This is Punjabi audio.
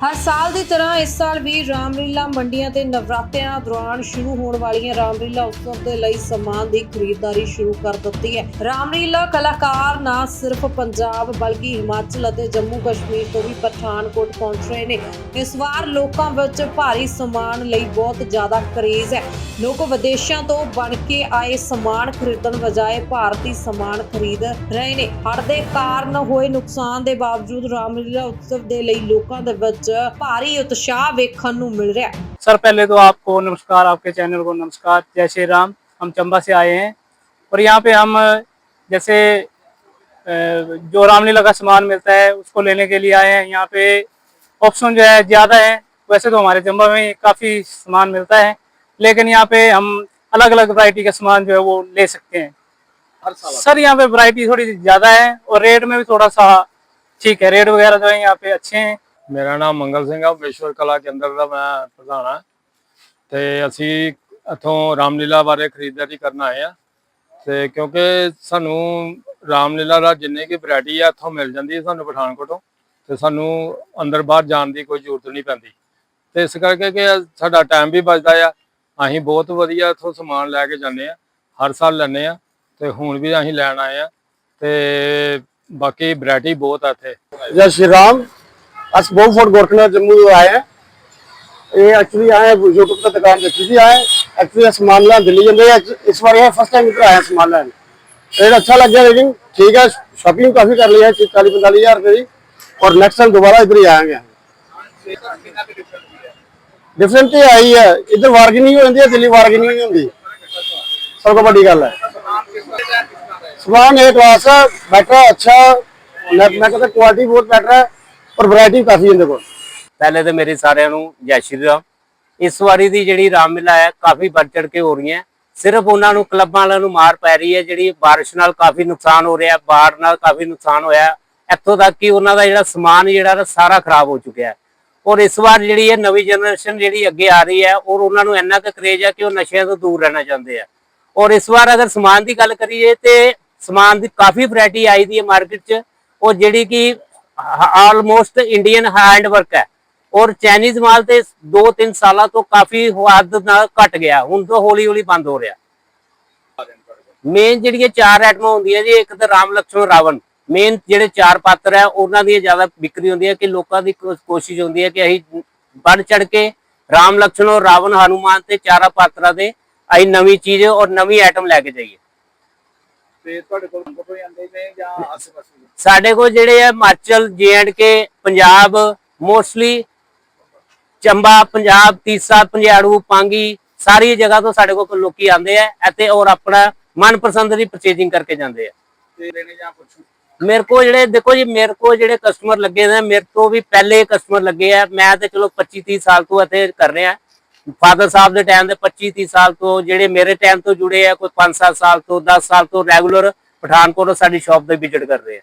ਹਰ ਸਾਲ ਦੀ ਤਰ੍ਹਾਂ ਇਸ ਸਾਲ ਵੀ ਰਾਮਲੀਲਾ ਮੰਡੀਆਂ ਤੇ ਨਵਰਾਤਿਆਂ ਦੌਰਾਨ ਸ਼ੁਰੂ ਹੋਣ ਵਾਲੀਆਂ ਰਾਮਲੀਲਾ ਉਤਸਵ ਦੇ ਲਈ ਸਮਾਨ ਦੀ ਖਰੀਦਦਾਰੀ ਸ਼ੁਰੂ ਕਰ ਦਿੱਤੀ ਹੈ। ਰਾਮਲੀਲਾ ਕਲਾਕਾਰ ਨਾ ਸਿਰਫ ਪੰਜਾਬ ਬਲਕਿ ਹਿਮਾਚਲ ਅਤੇ ਜੰਮੂ ਕਸ਼ਮੀਰ ਤੋਂ ਵੀ ਪਠਾਨਕੋਟ ਪਹੁੰਚ ਰਹੇ ਨੇ। ਇਸ ਵਾਰ ਲੋਕਾਂ ਵਿੱਚ ਭਾਰੀ ਸਮਾਨ ਲਈ ਬਹੁਤ ਜ਼ਿਆਦਾ ਕਰੇਜ਼ ਹੈ। ਲੋਕ ਵਿਦੇਸ਼ਾਂ ਤੋਂ ਬਣ ਕੇ ਆਏ ਸਮਾਨ ਖਰੀਦਣ ਵਜਾਏ ਭਾਰਤੀ ਸਮਾਨ ਖਰੀਦ ਰਹੇ ਨੇ। ਹੜ੍ਹ ਦੇ ਕਾਰਨ ਹੋਏ ਨੁਕਸਾਨ ਦੇ ਬਾਵਜੂਦ ਰਾਮਲੀਲਾ ਉਤਸਵ ਦੇ ਲਈ ਲੋਕਾਂ ਦੇ ਵਿੱਚ ਭਾਰੀ ਉਤਸ਼ਾਹ ਵੇਖਣ ਨੂੰ ਮਿਲ ਰਿਹਾ ਹੈ सर पहले तो आपको नमस्कार आपके चैनल को नमस्कार जय श्री राम हम चंबा से आए हैं और यहाँ पे हम जैसे अ, जो रामलीला का सामान मिलता है उसको लेने के लिए आए हैं यहाँ पे ऑप्शन जो है ज़्यादा है वैसे तो हमारे चंबा में काफ़ी सामान मिलता है लेकिन यहाँ पे हम अलग अलग वैरायटी का सामान जो है वो ले सकते हैं हर साल सर यहाँ पे वैरायटी थोड़ी ज़्यादा है और रेट में भी थोड़ा सा ठीक है रेट वगैरह जो है यहाँ पे अच्छे हैं ਮੇਰਾ ਨਾਮ ਮੰਗਲ ਸਿੰਘ ਆ, ਵਿਸ਼ਵ ਕਲਾ ਕੇਂਦਰ ਦਾ ਮੈਂ ਪ੍ਰਧਾਨ ਆ। ਤੇ ਅਸੀਂ ਇਥੋਂ ਰਾਮਲੀਲਾ ਬਾਰੇ ਖਰੀਦਦਾਰੀ ਕਰਨ ਆਏ ਆ। ਤੇ ਕਿਉਂਕਿ ਸਾਨੂੰ ਰਾਮਲੀਲਾ ਦਾ ਜਿੰਨੇ ਕੀ ਵੈਰਾਈਟੀ ਆ, ਇਥੋਂ ਮਿਲ ਜਾਂਦੀ ਹੈ ਸਾਨੂੰ ਪਠਾਨਕੋਟੋਂ। ਤੇ ਸਾਨੂੰ ਅੰਦਰ ਬਾਹਰ ਜਾਣ ਦੀ ਕੋਈ ਜ਼ਰੂਰਤ ਨਹੀਂ ਪੈਂਦੀ। ਤੇ ਇਸ ਕਰਕੇ ਕਿ ਸਾਡਾ ਟਾਈਮ ਵੀ ਬਚਦਾ ਆ। ਅਸੀਂ ਬਹੁਤ ਵਧੀਆ ਇਥੋਂ ਸਮਾਨ ਲੈ ਕੇ ਜਾਂਦੇ ਆ, ਹਰ ਸਾਲ ਲੈਣੇ ਆ। ਤੇ ਹੁਣ ਵੀ ਅਸੀਂ ਲੈਣ ਆਏ ਆ। ਤੇ ਬਾਕੀ ਵੈਰਾਈਟੀ ਬਹੁਤ ਆ ਇੱਥੇ। ਜੈ ਸ਼੍ਰੀ ਰਾਮ। अस बहु फोर्ट गोरखनाथ जम्मू आए हैं। ये एक्चुअली आए यूट्यूब पर दुकान देखी थी आए एक्चुअली सामान लेना दिल्ली जंदे इस बार ये फ़र्स्ट टाइम इधर आए हैं सामान लेने रेट अच्छा लग गया लेकिन ठीक है शॉपिंग काफ़ी कर ली है चालीस, पैंतालीस हज़ार रुपये की। और नेक्स्ट टाइम दोबारा इधर ही आएँगे। डिफरेंट तो आई है। इधर वार्गेनिंग हो जाती है, दिल्ली वार्गेनिंग नहीं होती। सब तो बड़ी गल है। समान ए क्लास है बेटर अच्छा। मैं कहता क्वालिटी बहुत बेटर है। ਔਰ ਵੈਰਾਈਟੀ ਕਾਫੀ ਇਹਦੇ ਕੋਲ। ਪਹਿਲੇ ਤੇ ਮੇਰੇ ਸਾਰਿਆਂ ਨੂੰ ਜੈ ਸ਼੍ਰੀ ਰਾਮ। ਇਸ ਵਾਰੀ ਦੀ ਜਿਹੜੀ ਰਾਮ ਮਿਲਾ ਹੈ, ਕਾਫੀ ਵੱਧ ਚੜ ਕੇ ਹੋ ਰਹੀਆਂ ਸਿਰਫ ਉਹਨਾਂ ਨੂੰ, ਕਲੱਬਾਂ ਵਾਲਿਆਂ ਨੂੰ ਮਾਰ ਪੈ ਰਹੀ ਹੈ, ਜਿਹੜੀ بارش ਨਾਲ ਕਾਫੀ ਨੁਕਸਾਨ ਹੋ ਰਿਹਾ, ਬਾੜ ਨਾਲ ਕਾਫੀ ਨੁਕਸਾਨ ਹੋਇਆ। ਇੱਥੋਂ ਤੱਕ ਕਿ ਉਹਨਾਂ ਦਾ ਜਿਹੜਾ ਸਮਾਨ ਜਿਹੜਾ ਸਾਰਾ ਖਰਾਬ ਹੋ ਚੁੱਕਿਆ ਔਰ ਇਸ ਵਾਰ ਜਿਹੜੀ ਇਹ ਨਵੀਂ ਜਨਰੇਸ਼ਨ ਜਿਹੜੀ ਅੱਗੇ ਆ ਰਹੀ ਹੈ, ਔਰ ਉਹਨਾਂ ਨੂੰ ਇੰਨਾ ਕੁ ਕਰੇਜ ਹੈ ਕਿ ਉਹ ਨਸ਼ਿਆਂ ਤੋਂ ਦੂਰ ਰਹਿਣਾ ਚਾਹੁੰਦੇ ਆ। ਔਰ ਇਸ ਵਾਰ ਅਗਰ ਸਮਾਨ ਦੀ ਗੱਲ ਕਰੀਏ ਤੇ ਸਮਾਨ ਦੀ ਕਾਫੀ ਵੈਰਾਈਟੀ ਆਈ ਦੀ ਹੈ ਮਾਰਕੀਟ 'ਚ। ਔਰ ਜਿਹੜੀ ਕਿ ਆਲਮੋਸਟ ਇੰਡੀਅਨ ਹੈਂਡ ਵਰਕ ਹੈ। ਔਰ ਚਾਈਨੀਜ਼ ਮਾਲ ਤੇ 2-3 ਸਾਲਾਂ ਤੋਂ ਕਾਫੀ ਹੱਦ ਨਾਲ ਘਟ ਗਿਆ। ਹੁਣ ਤਾਂ ਹੌਲੀ ਹੌਲੀ ਬੰਦ ਹੋ ਰਿਹਾ। ਮੇਨ ਜਿਹੜੀਆਂ ਚਾਰ ਆਈਟਮਾਂ ਹੁੰਦੀਆਂ ਜੀ, ਇੱਕ ਤਾਂ ਰਾਮ ਲਕਸ਼ਮਣ ਰਾਵਣ। ਮੇਨ ਜਿਹੜੇ ਚਾਰ ਪਾਤਰ ਹੈ, ਉਹਨਾਂ ਦੀ ਜ਼ਿਆਦਾ ਵਿਕਰੀ ਹੁੰਦੀ ਹੈ ਕਿ ਲੋਕਾਂ ਦੀ ਕੋਸ਼ਿਸ਼ ਹੁੰਦੀ ਹੈ ਕਿ ਅਸੀਂ ਵੱਧ ਚੜ ਕੇ ਰਾਮ ਲਕਸ਼ਮਣ ਔਰ ਰਾਵਣ, ਹਨੂਮਾਨ ਤੇ ਚਾਰਾਂ ਪਾਤਰਾਂ ਦੇ ਅਸੀਂ ਨਵੀਂ ਚੀਜ਼ ਔਰ ਨਵੀਂ ਆਈਟਮ ਲੈ ਕੇ ਜਾਈਏ। ਤੇ ਤੁਹਾਡੇ ਕੋਲ ਫੋਟੋ ਜਾਂਦੇ ਨੇ ਜਾਂ ਆਸੇ-ਪਾਸੇ ਸਾਡੇ ਕੋਲ ਜਿਹੜੇ ਆ ਹਿਮਾਚਲ ਕੇ ਪੰਜਾਬ ਮੋਸਟਲੀ ਚੰਬਾ ਪੰਜਾਬ ਤੀਸਾ ਪੰਜਾੜੂ ਪਾਂਗੀ ਸਾਰੀ ਜਗ੍ਹਾ ਤੋਂ ਸਾਡੇ ਕੋਲ ਲੋਕੀ ਆਉਂਦੇ ਆ ਇੱਥੇ ਔਰ ਆਪਣਾ ਮਨਪਸੰਦ ਦੀ ਪਰਚੇਜਿੰਗ ਕਰਕੇ ਜਾਂਦੇ ਆ। ਤੇ ਲੈਣੇ ਜਾਂ ਕੁਛ ਮੇਰੇ ਕੋਲ ਜਿਹੜੇ ਦੇਖੋ ਜੀ ਮੇਰੇ ਕੋਲ ਜਿਹੜੇ ਕਸਟਮਰ ਲੱਗੇ ਨੇ ਮੇਰੇ ਤੋਂ ਵੀ ਪਹਿਲੇ ਕਸਟਮਰ ਲੱਗੇ ਆ ਮੈਂ ਤੇ ਚਲੋ 25 30 ਸਾਲ ਤੋਂ ਇੱਥੇ ਕਰ ਰਿਹਾ। ਫਾਦਰ ਸਾਹਿਬ ਦੇ ਟਾਈਮ ਦੇ 25 30 ਸਾਲ ਤੋਂ ਜਿਹੜੇ ਮੇਰੇ ਟਾਈਮ ਤੋਂ ਜੁੜੇ ਆ, ਕੋਈ 5 7 ਸਾਲ ਤੋਂ 10 ਸਾਲ ਤੋਂ ਰੈਗੂਲਰ ਪਠਾਨਕੋਟ ਸਾਡੀ ਸ਼ਾਪ ਤੇ ਵਿਜ਼ਿਟ ਕਰ ਰਹੇ ਆ।